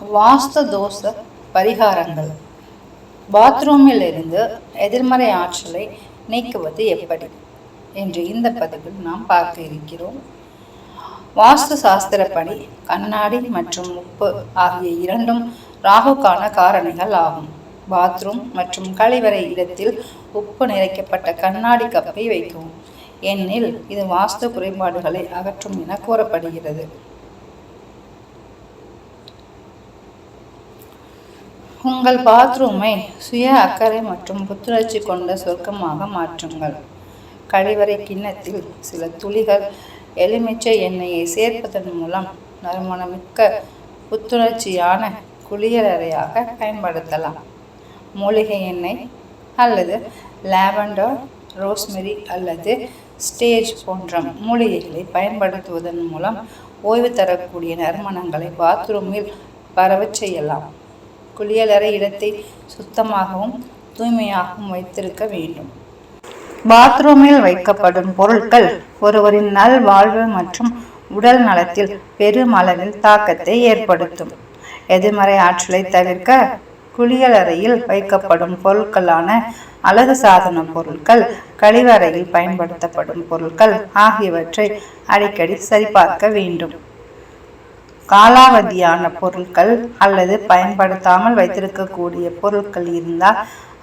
வாஸ்து தோஷ பரிகாரங்கள். பாத்ரூமில் இருந்து எதிர்மறை ஆற்றலை நீக்குவது எப்படி? என்று இந்த பதிவில் நாம் பார்க்க இருக்கிறோம். வாஸ்து சாஸ்திரப்படி கண்ணாடி மற்றும் உப்பு ஆகிய இரண்டும் ராகுக்கான காரணிகள் ஆகும். பாத்ரூம் மற்றும் கழிவறை இடத்தில் உப்பு நிறைக்கப்பட்ட கண்ணாடி கப்பை வைக்கவும். ஏனெனில் இது வாஸ்து குறைபாடுகளை அகற்றும் என கூறப்படுகிறது. உங்கள் பாத்ரூமை சுய அக்கறை மற்றும் புத்துணர்ச்சி கொண்ட சொர்க்கமாக மாற்றுங்கள். கழிவறை கிண்ணத்தில் சில துளிகள் எலுமிச்சை எண்ணெயை சேர்ப்பதன் மூலம் நறுமணமிக்க புத்துணர்ச்சியான குளியலறையாக பயன்படுத்தலாம். மூலிகை எண்ணெய் அல்லது லாவெண்டர் ரோஸ்மெரி அல்லது ஸ்டேஜ் போன்ற மூலிகைகளை பயன்படுத்துவதன் மூலம் ஓய்வு தரக்கூடிய நறுமணங்களை பாத்ரூமில் பரவச் செய்யலாம். குளியலறை இடத்தை சுத்தமாகவும் தூய்மையாகவும் வைத்திருக்க வேண்டும். பாத்ரூமில் வைக்கப்படும் பொருட்கள் ஒருவரின் நல் வாழ்வு மற்றும் உடல் நலத்தில் பெருமளவில் தாக்கத்தை ஏற்படுத்தும். எதிர்மறை ஆற்றலை தவிர்க்க குளியலறையில் வைக்கப்படும் பொருட்களான அழகு சாதன பொருட்கள் கழிவறையில் பயன்படுத்தப்படும் பொருட்கள் ஆகியவற்றை அடிக்கடி சரிபார்க்க வேண்டும். காலாவதியான பொருட்கள் அல்லது பயன்படுத்தாமல் வைத்திருக்கக்கூடிய பொருட்கள் இருந்தால்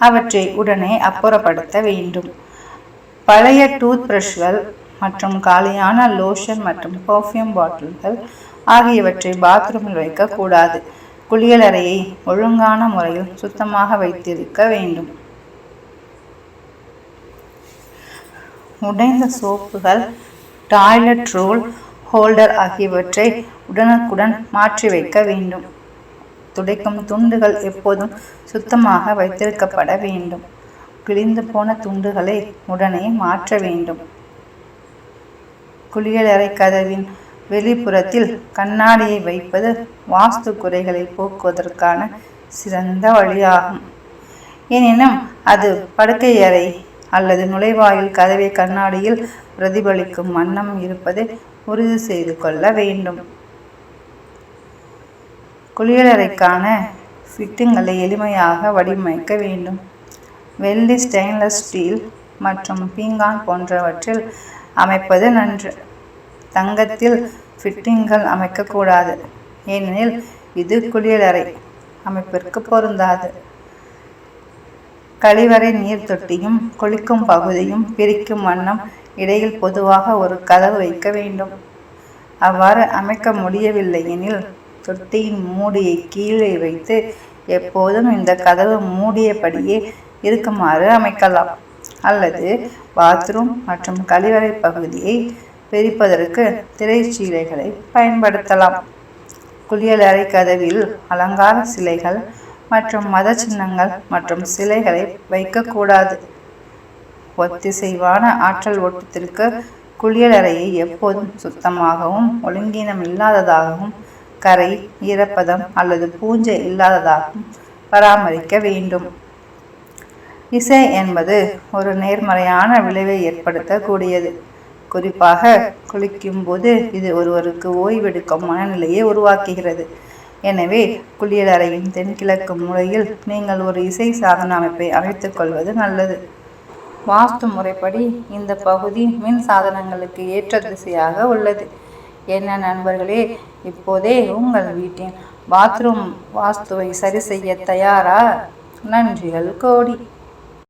அவற்றை உடனே அப்புறப்படுத்த வேண்டும். பழைய டூத் பிரஷ்கள் மற்றும் காலியான லோஷன் மற்றும் பர்ஃப்யூம் பாட்டில்கள் ஆகியவற்றை பாத்ரூமில் வைக்கக்கூடாது. குளியலறையை ஒழுங்கான முறையில் சுத்தமாக வைத்திருக்க வேண்டும். உடைந்த சோப்புகள் டாய்லெட் ரோல் ஹோல்டர் ஆகியவற்றை உடனுக்குடன் மாற்றி வைக்க வேண்டும். துடைக்கும் துண்டுகள் எப்போதும் சுத்தமாக வைத்திருக்கப்பட வேண்டும். கிழிந்து போன துண்டுகளை உடனே மாற்ற வேண்டும். குளியலறை கதவின் வெளிப்புறத்தில் கண்ணாடியை வைப்பது வாஸ்து குறைகளை போக்குவதற்கான சிறந்த வழியாகும். எனினும் அது படுக்கை அறை அல்லது நுழைவாயில் கதவை கண்ணாடியில் பிரதிபலிக்கும் வண்ணம் இருப்பது உறுதி செய்து கொள்ள வேண்டும். குளியலறைக்கான ஃபிட்டிங்களை எளிமையாக வடிவமைக்க வேண்டும். வெள்ளி ஸ்டெயின்லெஸ் ஸ்டீல் மற்றும் பீங்கான் போன்றவற்றில் அமைப்பது நன்று. தங்கத்தில் ஃபிட்டிங்கள் அமைக்கக்கூடாது. ஏனெனில் இது குளியலறை அமைப்பிற்கு பொருந்தாது. கழிவறை நீர் தொட்டியும் குளிக்கும் பகுதியும் பிரிக்கும் வண்ணம் இடையில் பொதுவாக ஒரு கதவு வைக்க வேண்டும். அவ்வாறு அமைக்க முடியவில்லை எனில் தொட்டியின் மூடியை கீழே வைத்து எப்போதும் இந்த கதவு மூடியபடியே இருக்குமாறு அமைக்கலாம். அல்லது பாத்ரூம் மற்றும் கழிவறை பகுதியை பிரிப்பதற்கு திரைச்சீலைகளை பயன்படுத்தலாம். குளியலறை கதவில் அலங்கார சிலைகள் மற்றும் மத சின்னங்கள் மற்றும் சிலைகளை வைக்கக்கூடாது. ஒத்திசைவான ஆற்றல் ஓட்டத்திற்கு குளியலறையை எப்போதும் சுத்தமாகவும் ஒழுங்கீனம் இல்லாததாகவும் கரை ஈரப்பதம் அல்லது பூஞ்சை இல்லாததாகவும் பராமரிக்க வேண்டும். இசை என்பது ஒரு நேர்மறையான விளைவை ஏற்படுத்தக்கூடியது. குறிப்பாக குளிக்கும் போது இது ஒருவருக்கு ஓய்வெடுக்கும் மனநிலையை உருவாக்குகிறது. எனவே குளியலறையின் தென்கிழக்கு மூலையில் நீங்கள் ஒரு இசை சாதன அமைப்பை அமைத்துக் கொள்வது நல்லது. வாஸ்து முறைப்படி இந்த பகுதி மின் சாதனங்களுக்கு ஏற்ற திசையாக உள்ளது. என்ன நண்பர்களே இப்போதே உங்கள் வீட்டின் பாத்ரூம் வாஸ்துவை சரி செய்ய தயாரா? நன்றிகள் கோடி.